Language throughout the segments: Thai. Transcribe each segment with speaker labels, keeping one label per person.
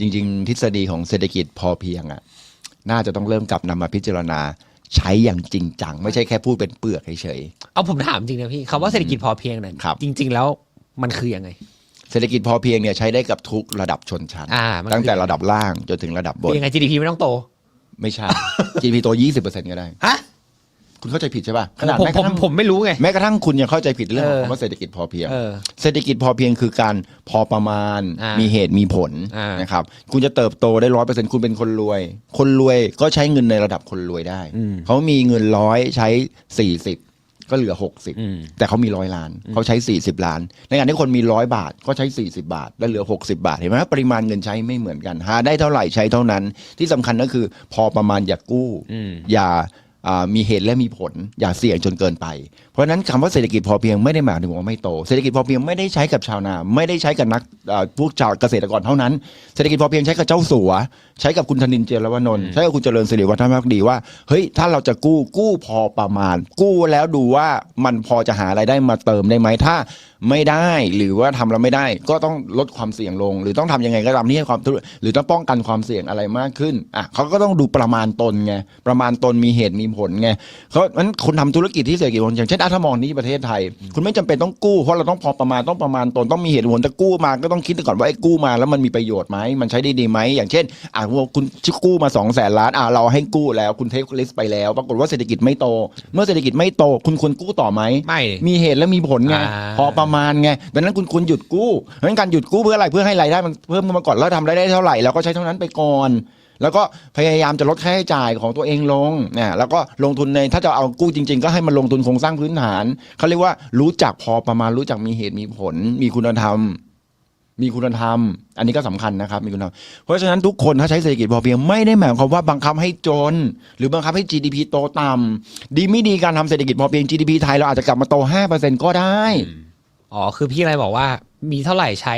Speaker 1: จริง ๆ ทฤษฎีของเศรษฐกิจพอเพียงอะน่าจะต้องเริ่มกลับนำมาพิจารณาใช้อย่างจริงจัง ไม่ใช่แค่พูดเป็นเปลือกเฉย
Speaker 2: เอาผมถามจริงนะพี่คำว่าเศรษฐกิจพอเพียงเนี่ย
Speaker 1: ครับ
Speaker 2: จริง ๆ แล้วมันคือยังไง
Speaker 1: ๆเศรษฐกิจพอเพียงเนี่ยใช้ได้กับทุกระดับชนชั้น
Speaker 2: อ่ามัน
Speaker 1: ตั้งแต่
Speaker 2: คือ
Speaker 1: ระดับล่างจนถึงระดับบน
Speaker 2: คือยังไง GDP ไม่ต้องโต
Speaker 1: ไม่ใช่ GDP ตัว20%ก็ได้
Speaker 2: ฮะ
Speaker 1: คุณเข้าใจผิดใช่ป่ะขนาด
Speaker 2: ผม
Speaker 1: แม้ก
Speaker 2: ผ
Speaker 1: ระ
Speaker 2: ม
Speaker 1: ทั่ง
Speaker 2: ผมไม่รู้ไง
Speaker 1: แม้กระทั่งคุณยังเข้าใจผิดเรื่อง
Speaker 2: เออ
Speaker 1: ของคำว่าเศรษฐกิจพอเพียง
Speaker 2: เออ
Speaker 1: เศรษฐกิจพอเพียงคือการพอประมาณ
Speaker 2: อ่ามี
Speaker 1: มีเหตุมีผล
Speaker 2: อ่าน
Speaker 1: นะครับคุณจะเติบโตได้ร้อยเปอร์เซ็นคุณเป็นคนรวย คนรวยก็ใช้เงินในระดับคนรวยได้
Speaker 2: อืม
Speaker 1: เขามีเงินร้อยใช้สี่สิบก็เหลือหกสิบ
Speaker 2: อืม
Speaker 1: แต่เขามีร้อยล้านเขาใช้สี่สิบล้าน ในขณะที่คนมีร้อยบาทก็ใช้สี่สิบาท แล้วเหลือหกสิบาทเห็นไหมปริมาณเงินใช้ไม่เหมือนกันหาได้เท่าไหร่ใช้เท่านั้น ที่สำคัญก็คือพอประมาณอย่ากู้
Speaker 2: อืม
Speaker 1: อย่าอ่า มีเหตุและมีผลอย่าเสี่ยงจนเกินไป เพราะฉะนั้นคำว่าเศรษฐกิจพอเพียงไม่ได้หมายถึงว่าไม่โตเศรษฐกิจพอเพียงไม่ได้ใช้กับชาวนา ไม่ได้ใช้กับนักอ่าพวกชาวเกษตรกรเท่านั้นเศรษฐกิจพอเพียงใช้กับเจ้าสัว ใช้กับคุณธนินเจรวนนท์ใช้กับคุณเจริญสิริวัฒนพักดีว่าเฮ้ยถ้าเราจะกู้กู้พอประมาณ กู้แล้วดูว่ามันพอจะหาอะไรายได้มาเติมได้ไหมถ้าไม่ได้หรือว่าทำแล้วไม่ได้ ก็ต้องลดความเสี่ยงลง หรือต้องทำยังไงก็ตามที่ให้ความธุรหรือต้องป้องกันความเสี่ยงอะไรมากขึ้นอะเขาก็ต้องดูประมาณตนไงประมาณตนมีเหตุมีผลไงเขาะนั้นคนทำธุรกิจที่เศรษฐกิจพอเพียงอย่างเช่นอะถ้ามองนี่ประเทศไทย คุณไม่จำเป็นต้องกู้เพราะเราต้องพอประมาณต้องประมาณตนต้องมีเหตุผลแต่กู้มาก็ต้องคิดก่อนว่าไอ้กู้มาแล้วมันมีประโยชน์ไหมมันใช้ได้ดีไหมอย่างเช่นอะคุณกู้มา2องแสนล้านอะเราให้กู้แล้วคุณเทคลิสไปแล้ว ปรากฏว่าเศรษฐกิจไม่โต เมื่อเศรษฐกิจไม่โต คุณควรกู้ต่อไหม
Speaker 2: ไม่
Speaker 1: มีเหตุและมีผลไง
Speaker 2: อ่า
Speaker 1: พอประมาณไงดังนั้นคุณควรหยุดกู้เพราะฉะนั้นการหยุดกู้เพื่ออะไรเพื่อให้รายได้มันเพิ่มขึ้นมาก่อนแล้วทำรายได้เท่าไหร่เราก็ใช้เท่านั้นไปก่อน แล้วก็พยายามจะลดค่าใช้จ่ายของตัวเองลงเนี่ยแล้วก็ลงทุนในถ้าจะเอากู้จริง ๆ ก็ให้มันลงทุนโครงสร้างพื้นฐานเขาเรียกว่ารู้จักพอประมาณรู้จักมีเหตุมีผล มีคุณธรรม มีคุณธรรม อันนี้ก็สำคัญนะครับ มีคุณธรรม เพราะฉะนั้นทุกคนถ้าใช้เศรษฐกิจพอเพียงไม่ได้หมายความว่าบังคับให้จน หรือบังคับให้ GDP โตต่ำดีไม่ดีการทำเศรษฐกิจพอเพียง GDP ไทยเราอาจจะกลับมาโต5%ก็ได้
Speaker 2: อ๋อคือพี่อะไรบอกว่ามีเท่าไหร่ใช้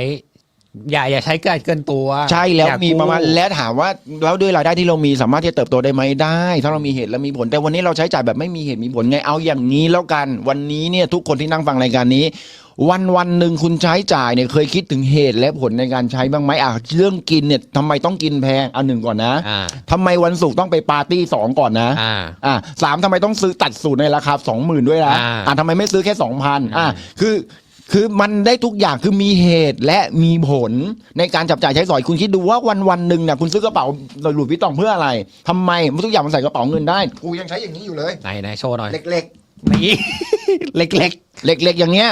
Speaker 2: อย่าอย่าใช้เกินเกินตัว
Speaker 1: ใช่แล้ว
Speaker 2: อย่กู้
Speaker 1: มีประมาณและถามว่าแล้วด้วยรายได้ที่เรามีสามารถที่จะเติบโตได้ไหมได้ ถ้าเรามีเหตุและมีผล แต่วันนี้เราใช้จ่ายแบบไม่มีเหตุมีผลไงเอาอย่างนี้แล้วกัน วันนี้เนี่ยทุกคนที่นั่งฟังรายการนี้ วันวันหนึ่งคุณใช้จ่ายเนี่ยเคยคิดถึงเหตุและผลในการใช้บ้างไหมอะเรื่องกินเนี่ยทำไมต้องกินแพงเอาหนึ่งก่อนนะ
Speaker 2: อ่า
Speaker 1: ทำไมวันศุกร์ต้องไปปาร์ตี้สองก่อนนะ
Speaker 2: อ่า
Speaker 1: อะสามทำไมต้องซื้อตัดสูตรในราคาสองหมื่นด้วยนะ
Speaker 2: อ่า
Speaker 1: อะทำไมไม่ซื้อแค่สองพันอะ
Speaker 2: อืม
Speaker 1: คือ คือมันได้ทุกอย่างคือมีเหตุและมีผลในการจับจ่ายใช้สอยคุณคิดดูว่าวันวันหนึ่งเนี่ยคุณซื้อกระเป๋าหลุยส์วิตตองเพื่ออะไรทำไมมันทุกอย่างมันใส่กระเป๋าเงินได้กูยังใช้อย่างนี้อยู่เลย
Speaker 2: ไหนไหนโชว์หน่อย
Speaker 1: เล็ก
Speaker 2: นี่ เล็ก
Speaker 1: ๆ เล็ก ๆ อย่างเงี้ย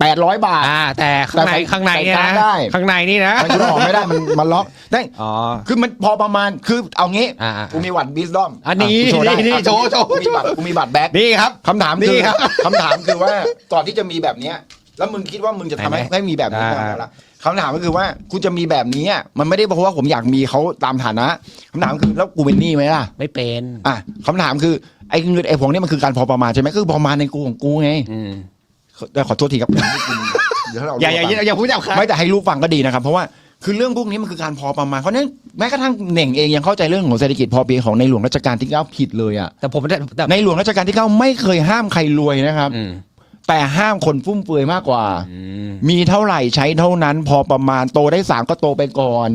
Speaker 1: แปดร้อยบา
Speaker 2: ๆ
Speaker 1: ท
Speaker 2: อ่า แต่ข้างใน
Speaker 1: แต่ใส่
Speaker 2: ข้างในเนี่ย
Speaker 1: ใส่
Speaker 2: นะ
Speaker 1: การ์ดได้
Speaker 2: ข้างในนี่นะ
Speaker 1: มันคุณออกไม่ได้มันมันล็อกได้
Speaker 2: อ๋อ
Speaker 1: คือมันพอประมาณคือเอางี้
Speaker 2: อ่าอ่า
Speaker 1: กูมีบัตรบิสดอม
Speaker 2: อันนี้
Speaker 1: โชว์ได้
Speaker 2: นี่
Speaker 1: อะ
Speaker 2: โชว์โชว์
Speaker 1: กูมีบัตรกูมีบัตรแบ็ค
Speaker 2: นี่ครับ
Speaker 1: คำถาม
Speaker 2: นี่
Speaker 1: คือ
Speaker 2: ครับ
Speaker 1: คำถามคือว่าก่อนที่จะมีแบบเนี้ย แล้วมึงคิดว่ามึงจะทำให้
Speaker 2: ไหนๆ
Speaker 1: ให้มีแบบนี้
Speaker 2: อ่า
Speaker 1: ก่อนละคำถามก็คือว่าคุณจะมีแบบนี้อะมันไม่ได้เพราะว่าผมอยากมีเขาตามฐานะคำถามคือแล้วกูเป็นหนี้ไหมล่ะ
Speaker 2: ไม่เป็น
Speaker 1: อะคำถามคือไอ้เงินไอ้ผงนี่มันคือการพอประมาณใช่ไหมคือพอประมาณในกูของกูไง
Speaker 2: อืม
Speaker 1: แต่ขอโทษทีครับเดี๋ยวเรา
Speaker 2: อย่าอย่าอย่าอย่าพูดจับใคร
Speaker 1: ไม่แต่ให้ลูกฟังก็ดีนะครับ เพราะว่าคือเรื่องพวกนี้มันคือการพอประมาณเพราะฉะนั้นแม้กระทั่งเหน่งเองยังเข้าใจเรื่องของเศรษฐกิจพอเพียงของในหลวงรัชกาลที่เก้าผิดเลยอะ
Speaker 2: แต่ผมแต่แต่
Speaker 1: ในหลวงรัชกาลที่เก้าไม่เคยห้ามใครรวยนะครับ
Speaker 2: อืม
Speaker 1: แต่ห้ามคนฟุ่มเฟือยมากกว่า
Speaker 2: อืม
Speaker 1: มีเท่าไหร่ใช้เท่านั้น พอประมาณโตได้สามก็โตไปก่อน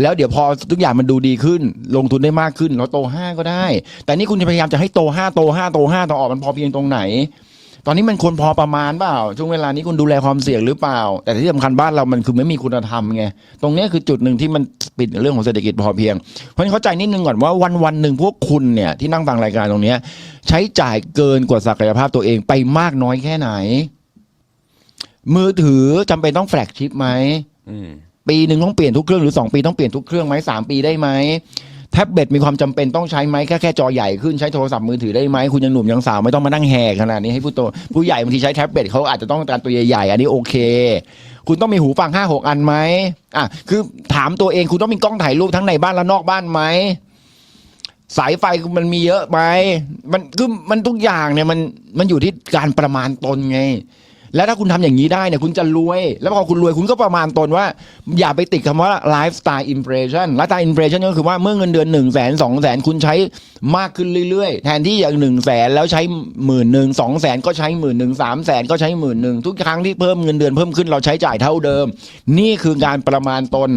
Speaker 1: แล้วเดี๋ยวพอทุกอย่างมันดูดีขึ้น ลงทุนได้มากขึ้นเราโตห้าก็ได้ แต่นี่คุณจะพยายามจะให้โตห้าโตห้าโตห้าต่อออกมันพอเพียงตรงไหน ตอนนี้มันควรพอประมาณเปล่า ช่วงเวลานี้คุณดูแลความเสี่ยงหรือเปล่า แต่ที่สำคัญบ้านเรามันคือไม่มีคุณธรรมไง ตรงเนี้ยคือจุดหนึ่งที่มัน ปิดเรื่องของเศรษฐกิจพอเพียง เพราะฉะนั้นเข้าใจนิดนึงก่อนว่าวันวันๆหนึ่งพวกคุณเนี่ยที่นั่งฟังรายการตรงเนี้ยใช้จ่ายเกินกว่าศักยภาพตัวเองไปมากน้อยแค่ไหน มือถือจำเป็นต้องแฟลกชิปไหม
Speaker 2: อืม
Speaker 1: ปีหนึ่งต้องเปลี่ยนทุกเครื่องหรือ2ปีต้องเปลี่ยนทุกเครื่องไหมสามปีได้ไหม แท็บเล็ตมีความจำเป็นต้องใช้ไหมแค่แค่จอใหญ่ขึ้นใช้โทรศัพท์มือถือได้ไหมคุณยังหนุ่มยังสาวไม่ต้องมานั่งแหกขนาดนี้ให้ผู้โตผู้ใหญ่บางทีใช้แท็บเล็ตเขาอาจจะต้องการตัวใหญ่ๆอันนี้โอเค คุณต้องมีหูฟังห้าหกอันไหมอะคือถามตัวเองคุณต้องมีกล้องถ่ายรูปทั้งในบ้านและนอกบ้านไหมสายไฟมันมีเยอะไหมมันคือมันทุกอย่างเนี่ยมันมันอยู่ที่การประมาณตนไง แล้วถ้าคุณทำอย่างนี้ได้เนี่ยคุณจะรวย แล้วพอคุณรวยคุณก็ประมาณตนว่า อย่าไปติดคำว่า lifestyle impression lifestyle impression ก็คือว่าเมื่อเงินเดือน1นึ่งแสนสองแสนคุณใช้มากขึ้นเรื่อยๆ แทนที่อย่างหนึ่งแสนแล้วใช้หมื่นหนึ่งสองแสนก็ใช้หมื่นหนึ่งสามแสนก็ใช้หมื่นหนึ่งทุกครั้งที่เพิ่มเงินเดือนเพิ่มขึ้นเราใช้จ่ายเท่าเดิม นี่คือการประมาณตน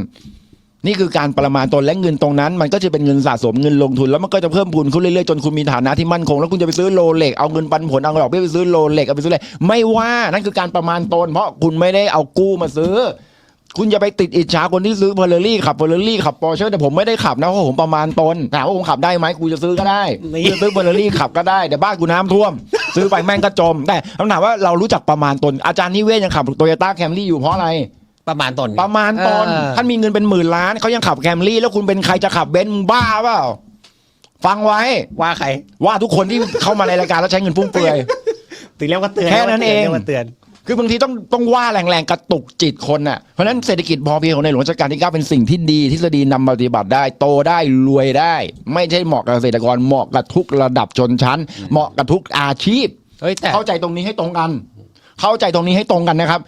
Speaker 1: นี่คือการประมาณตนและเงินตรงนั้น มันก็จะเป็นเงินสะสมเงินลงทุนแล้วมันก็จะเพิ่มพูนขึ้นเรื่อยๆจนคุณมีฐานะที่มั่นคงแล้วคุณจะไปซื้อโลเล็กเอาเงินปันผลเอาดอกเบี้ยไปซื้อโลเล็กเอาไปซื้ออะไรไม่ว่านั่นคือการประมาณตน เพราะคุณไม่ได้เอากู้มาซื้อ คุณอย่าไปติดอิจฉาคนที่ซื้อเพลอรี่ขับเพลอรี่ขับปอร์เช่แต่ผมไม่ได้ขับนะเพราะผมประมาณตนถามว่าผมขับได้ไหมกูจะซื้อก็ได้กูจะซื้อเพลอรี่ขับก็ได้แต่บ้านกูน้ำท่วม ซื้อไปแม่งก็จม แต่คำถามว่าเรารู้จักประมาณตนอาจารย์นิเวศยังขับโตโยต้าแคมรี่อยู่เพราะอะไร
Speaker 2: ประมาณตน
Speaker 1: ประมาณตน
Speaker 2: เออ
Speaker 1: ท่านมีเงินเป็นหมื่นล้านเขายังขับแคมรี่ แล้วคุณเป็นใครจะขับเบนซ์มึงบ้าเปล่าฟังไว้
Speaker 2: ว่าใคร
Speaker 1: ว่าทุกคนที่เข้ามาในรายการแล้วใช้เงินฟุ่มเฟือย
Speaker 2: ถึงเรียกว่าเตือน
Speaker 1: แค่นั้นเอง
Speaker 2: รียกว่าเตือน
Speaker 1: คือบางทีต้องต้องว่าแรงๆกระตุกจิตคนน่ะเพราะฉะนั้นเศรษฐกิจพอเพียงของในหลวงรัชกาลที่เก้าเป็นสิ่งที่ดีทฤษฎีนำมาปฏิบัติได้ โตได้รวยได้ ไม่ใช่เหมาะกับเกษตรกรเหมาะกับทุกระดับชนชั้น เหมาะกับทุกอาชีพ
Speaker 2: เฮ้ยแต่
Speaker 1: เข้าใจตรงนี้ให้ตรงกัน เข้าใจตรงนี้ให้ตรงกันนะครับ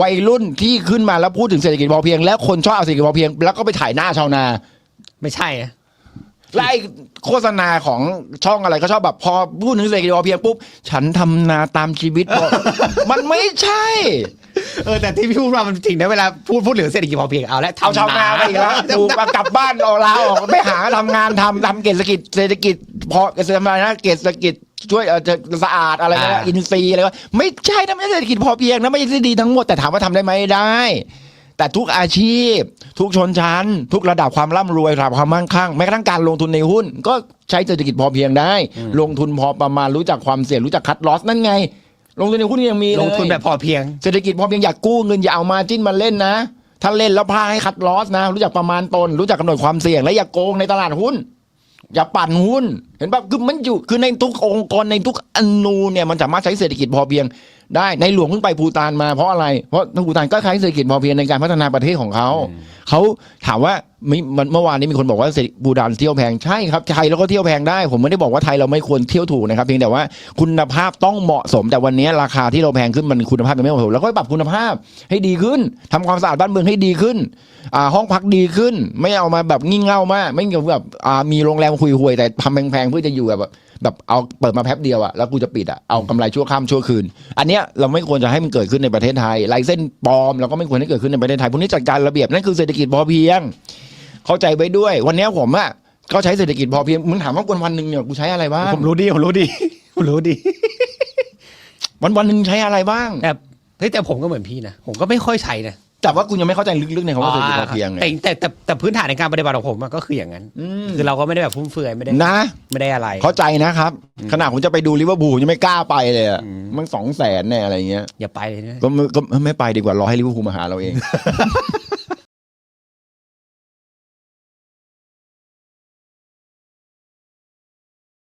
Speaker 1: วัยรุ่นที่ขึ้นมาแล้วพูดถึงเศรษฐกิจพอเพียง แล้วคนชอบเอาเศรษฐกิจพอเพียง แล้วก็ไปถ่ายหน้าชาวนา
Speaker 2: ไม่ใช่อะ
Speaker 1: และไอ้โฆษณาของช่องอะไรก็ชอบแบบพอพูดถึงเศรษฐกิจพอเพียงปุ๊บฉันทำนาตามชีวิตบอก มันไม่ใช่
Speaker 2: เออแต่ที่พี่พูดมามันจริงนะเวลาพูดพูดถึงเศรษฐกิจพอเพียงเอาและ
Speaker 1: เอาชาวนาไปอีกแล้วถูกมากลับบ้านเอาลาออกไปหาทำงานทำทำเศรษฐกิจเศรษฐกิจพอเกษตรอะไรนะเศรษฐกิจ ช่วยเอ่อจะสะอาดอะไรนะอินทรีย์อะไรวะไม่ใช่นะไม่ใช่เศรษฐกิจพอเพียงนะไม่ใช่ทฤษฎีทั้งหมดแต่ถามว่าทำได้ไหมได้ แต่ทุกอาชีพ ทุกชนชั้น ทุกระดับความร่ำรวยระดับความมั่งคั่งแม้กระทั่งการลงทุนในหุ้น ก็ใช้เศรษฐกิจพอเพียงได้ ลงทุนพอประมาณรู้จักความเสี่ยงรู้จักคัดลอสนั่นไง ลงทุนในหุ้นยังมีเลย
Speaker 2: ลงทุนแบบพอเพียง
Speaker 1: เศรษฐกิจพอเพียงอยากกู้เงินอย่าเอามาจิ้นมาเล่นนะ ถ้าเล่นแล้วพลาดให้คัดลอสนะ รู้จักประมาณตน รู้จักกำหนดความเสี่ยงและอย่าโกงในตลาดหุ้น อย่าปั่นหุ้น เห็นปะคือมันอยู่คือในทุกองค์กรในทุกอนูเนี่ยมันสามารถใช้เศรษฐกิจพอเพียง ได้ในหลวงเพิ่งไปภูตานมาเพราะอะไรเพราะทางภูตานก็ใช้เศรษฐกิจพอเพียงในการพัฒนาประเทศของเขาเขาถามว่า มมันเมื่อวานนี้มีคนบอกว่าเศรษฐกิจภูตานเที่ยวแพงใช่ครับไทยเราก็เที่ยวแพงได้ ผมไม่ได้บอกว่าไทยเราไม่ควรเที่ยวถูกนะครับเพียงแต่ว่าคุณภาพต้องเหมาะสม แต่วันนี้ราคาที่เราแพงขึ้นมันคุณภาพยังไม่เหมาะสมแล้วก็ปรับคุณภาพให้ดีขึ้นทำความสะอาดบ้านเมืองให้ดีขึ้นอ่าห้องพักดีขึ้น ไม่เอามาแบบงี่เง่ามากไม่เกี่ยวกับแบบอ่ามีโรงแรมคุยห่วยแต่ทำแพงๆเพื่อจะอยู่แบบแบบเอาเปิดมาแป๊บเดียวอะแล้วกูจะปิดอะเอากำไรชั่วข้ามชั่วคืน อันเนี้ยเราไม่ควรจะให้มันเกิดขึ้นในประเทศไทยลายเส้นปลอมเราก็ไม่ควรให้เกิดขึ้นในประเทศไทยพวกนี้จัดการระเบียบนั่นคือเศรษฐกิจพอเพียง เข้าใจไว้ด้วย วันเนี้ยผมอะก็ใช้เศรษฐกิจพอเพียงมึงถามว่าวันวันๆหนึ่งเนี่ยกูใช้อะไรบ้าง
Speaker 2: ผมรู้ดีผมรู้ดีผมรู้ดี
Speaker 1: วันวันๆหนึ่งใช้อะไรบ้าง
Speaker 2: แต่เฮ้ยแต่ผมก็เหมือนพี่นะ ผมก็ไม่ค่อยใช้นะ
Speaker 1: แต่ว่ากูยังไม่เข้าใจลึกๆในคำว่าเศรษฐกิจพอเพียงไง
Speaker 2: แต่แต่แต่แต่พื้นฐานในการปฏิบัติของผมอะก็คืออย่างนั้น
Speaker 1: อืม
Speaker 2: คือเราก็ไม่ได้แบบฟุ่มเฟือยไม่ได้
Speaker 1: นะ
Speaker 2: ไม่ได้อะไร
Speaker 1: เข้าใจนะครับ ขนาดผมจะไปดูลิเวอร์พูลยังไม่กล้าไปเลยอะ
Speaker 2: อืม
Speaker 1: มันสองแสนเนี่ยอะไรเงี้ย
Speaker 2: อย่าไปเลยนะ
Speaker 1: ก็ไม่ก็ไม่ไปดีกว่ารอให้ลิเวอร์พูลมาหาเราเอง